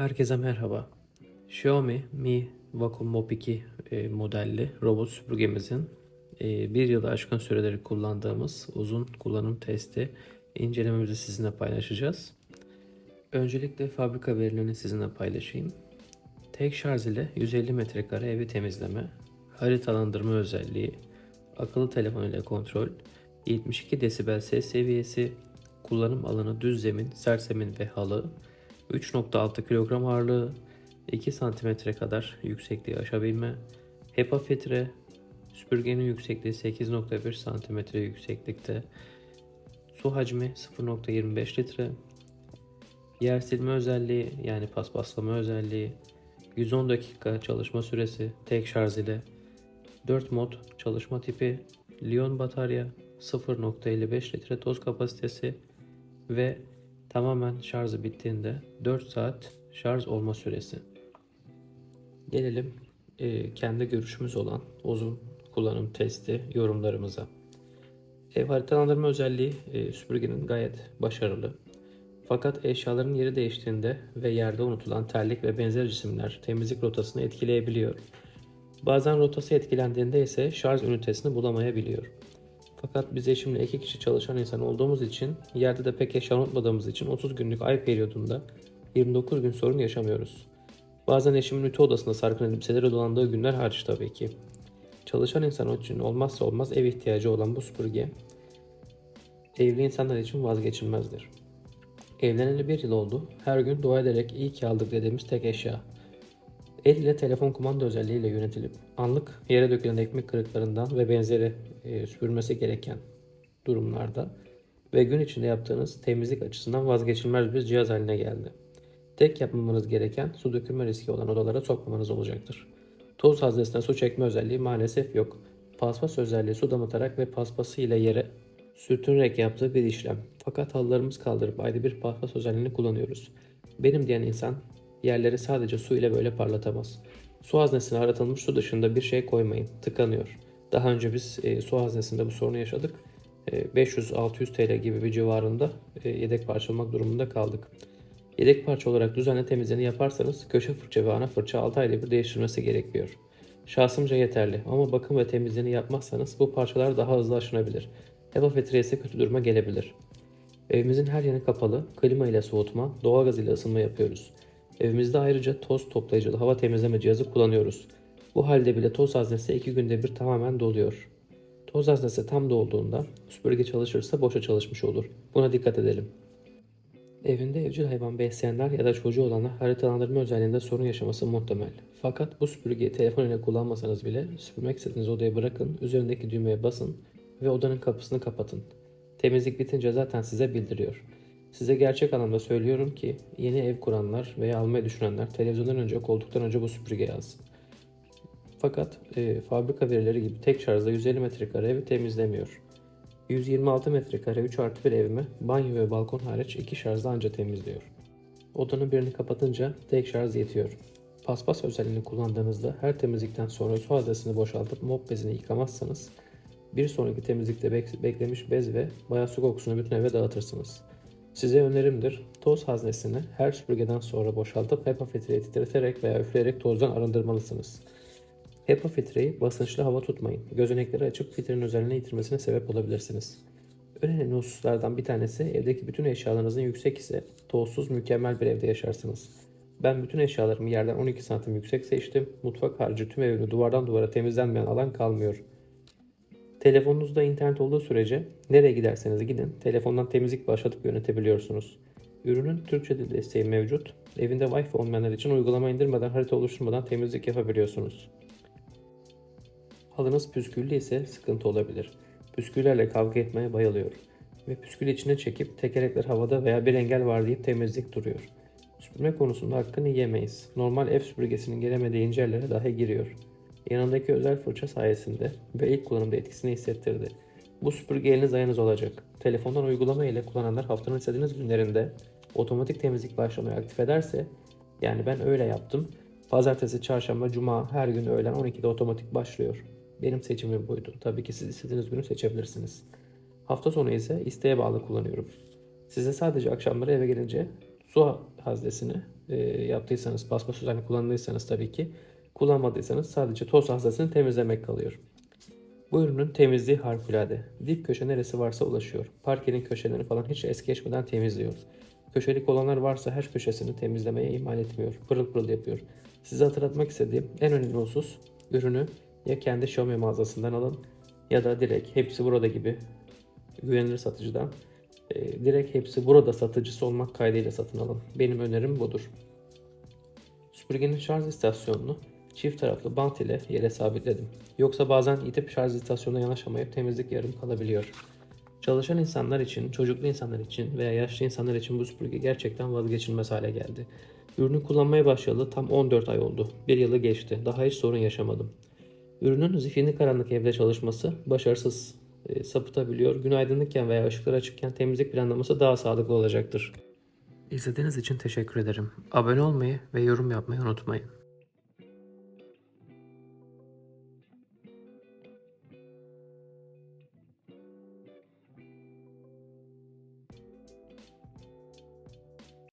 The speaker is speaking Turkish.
Herkese merhaba. Xiaomi Mi Vacuum Mop 2 e, modelli robot süpürgemizin e, bir yılı aşkın süreleri kullandığımız uzun kullanım testi incelememizi sizinle paylaşacağız. Öncelikle fabrika verilerini sizinle paylaşayım. Tek şarj ile 150 metrekare evi temizleme, haritalandırma özelliği, akıllı telefon ile kontrol, 72 desibel ses seviyesi, kullanım alanı düz zemin, sert zemin ve halı, 3.6 kilogram ağırlığı, 2 santimetre kadar yüksekliği aşabilme, HEPA filtre, süpürgenin yüksekliği 8.1 santimetre yükseklikte, su hacmi 0.25 litre, yer silme özelliği yani paspaslama özelliği, 110 dakika çalışma süresi tek şarj ile, 4 mod çalışma tipi, Lion batarya, 0.55 litre toz kapasitesi ve tamamen şarjı bittiğinde 4 saat şarj olma süresi. Gelelim e, kendi görüşümüz olan uzun kullanım testi yorumlarımıza. Ev haritalandırma özelliği e, süpürgenin gayet başarılı. Fakat eşyaların yeri değiştiğinde ve yerde unutulan terlik ve benzer cisimler temizlik rotasını etkileyebiliyor. Bazen rotası etkilendiğinde ise şarj ünitesini bulamayabiliyor. Fakat biz eşimle iki kişi çalışan insan olduğumuz için yerde de pek eşya unutmadığımız için 30 günlük ay periyodunda 29 gün sorun yaşamıyoruz. Bazen eşimin ütü odasında sarkın elbiseleri dolandığı günler hariç tabii ki. Çalışan insan için olmazsa olmaz ev ihtiyacı olan bu süpürge evli insanlar için vazgeçilmezdir. Evleneli bir yıl oldu. Her gün dua ederek iyi ki aldık dediğimiz tek eşya. El ile telefon kumanda özelliğiyle yönetilip anlık yere dökülen ekmek kırıklarından ve benzeri e, süpürmesi gereken durumlarda ve gün içinde yaptığınız temizlik açısından vazgeçilmez bir cihaz haline geldi. Tek yapmamanız gereken su dökülme riski olan odalara sokmamanız olacaktır. Toz haznesine su çekme özelliği maalesef yok. Paspas özelliği su damıtarak ve paspası ile yere sürtünerek yaptığı bir işlem. Fakat halılarımız kaldırıp ayrı bir paspas özelliğini kullanıyoruz. Benim diyen insan yerleri sadece su ile böyle parlatamaz. Su haznesine aratılmış su dışında bir şey koymayın. Tıkanıyor. Daha önce biz e, su haznesinde bu sorunu yaşadık. E, 500-600 TL gibi bir civarında e, yedek parça almak durumunda kaldık. Yedek parça olarak düzenli temizliğini yaparsanız köşe fırça ve ana fırça 6 ayda bir değiştirmesi gerekiyor. Şahsımca yeterli ama bakım ve temizliğini yapmazsanız bu parçalar daha hızlı aşınabilir. HEPA filtresi kötü duruma gelebilir. Evimizin her yanı kapalı, klima ile soğutma, doğalgaz ile ısınma yapıyoruz. Evimizde ayrıca toz toplayıcılı hava temizleme cihazı kullanıyoruz. Bu halde bile toz haznesi 2 günde bir tamamen doluyor. Toz haznesi tam dolduğunda süpürge çalışırsa boşa çalışmış olur. Buna dikkat edelim. Evinde evcil hayvan besleyenler ya da çocuğu olanlar haritalandırma özelliğinde sorun yaşaması muhtemel. Fakat bu süpürgeyi telefon ile kullanmasanız bile süpürmek istediğiniz odaya bırakın, üzerindeki düğmeye basın ve odanın kapısını kapatın. Temizlik bitince zaten size bildiriyor. Size gerçek anlamda söylüyorum ki yeni ev kuranlar veya almayı düşünenler televizyondan önce koltuktan önce bu süpürgeyi alsın. Fakat e, fabrika verileri gibi tek şarjda 150 metrekare evi temizlemiyor. 126 metrekare 3 artı 1 evimi banyo ve balkon hariç iki şarjda anca temizliyor. Odanın birini kapatınca tek şarj yetiyor. Paspas özelliğini kullandığınızda her temizlikten sonra su haznesini boşaltıp mop bezini yıkamazsanız bir sonraki temizlikte bek- beklemiş bez ve bayağı su kokusunu bütün eve dağıtırsınız. Size önerimdir toz haznesini her süpürgeden sonra boşaltıp HEPA filtreyi titreterek veya üfleyerek tozdan arındırmalısınız. HEPA filtreyi basınçlı hava tutmayın. Gözenekleri açıp filtrenin özelliğini yitirmesine sebep olabilirsiniz. Önemli hususlardan bir tanesi evdeki bütün eşyalarınızın yüksek ise tozsuz mükemmel bir evde yaşarsınız. Ben bütün eşyalarımı yerden 12 santim yüksek seçtim. Mutfak harici tüm evimde duvardan duvara temizlenmeyen alan kalmıyor. Telefonunuzda internet olduğu sürece nereye giderseniz gidin telefondan temizlik başlatıp yönetebiliyorsunuz. Ürünün Türkçe dil desteği mevcut. Evinde Wi-Fi olmayanlar için uygulama indirmeden harita oluşturmadan temizlik yapabiliyorsunuz. Halınız püsküllü ise sıkıntı olabilir. Püsküllerle kavga etmeye bayılıyor. Ve püskülü içine çekip tekerlekler havada veya bir engel var deyip temizlik duruyor. Süpürme konusunda hakkını yiyemeyiz. Normal ev süpürgesinin gelemediği ince yerlere dahi giriyor. Yanındaki özel fırça sayesinde ve ilk kullanımda etkisini hissettirdi. Bu süpürge eliniz ayağınız olacak. Telefondan uygulama ile kullananlar haftanın istediğiniz günlerinde otomatik temizlik başlamayı aktif ederse yani ben öyle yaptım. Pazartesi, çarşamba, cuma her gün öğlen 12'de otomatik başlıyor. Benim seçimim buydu. Tabii ki siz istediğiniz günü seçebilirsiniz. Hafta sonu ise isteğe bağlı kullanıyorum. Size sadece akşamları eve gelince su haznesini e, yaptıysanız, paspas özelliğini kullandıysanız tabii ki kullanmadıysanız sadece toz haznesini temizlemek kalıyor. Bu ürünün temizliği harikulade. Dip köşe neresi varsa ulaşıyor. Parkenin köşelerini falan hiç es geçmeden temizliyor. Köşelik olanlar varsa her köşesini temizlemeye ihmal etmiyor. Pırıl pırıl yapıyor. Size hatırlatmak istediğim en önemli husus ürünü ya kendi Xiaomi mağazasından alın ya da direkt hepsi burada gibi güvenilir satıcıdan e, direkt hepsi burada satıcısı olmak kaydıyla satın alın. Benim önerim budur. Süpürgenin şarj istasyonunu çift taraflı bant ile yere sabitledim. Yoksa bazen itip şarj istasyonuna yanaşamayıp temizlik yarım kalabiliyor. Çalışan insanlar için, çocuklu insanlar için veya yaşlı insanlar için bu süpürge gerçekten vazgeçilmez hale geldi. Ürünü kullanmaya başlayalı tam 14 ay oldu. Bir yılı geçti. Daha hiç sorun yaşamadım. Ürünün zifinli karanlık evde çalışması başarısız e, sapıtabiliyor. Gün aydınlıkken veya ışıklar açıkken temizlik planlaması daha sağlıklı olacaktır. İzlediğiniz için teşekkür ederim. Abone olmayı ve yorum yapmayı unutmayın.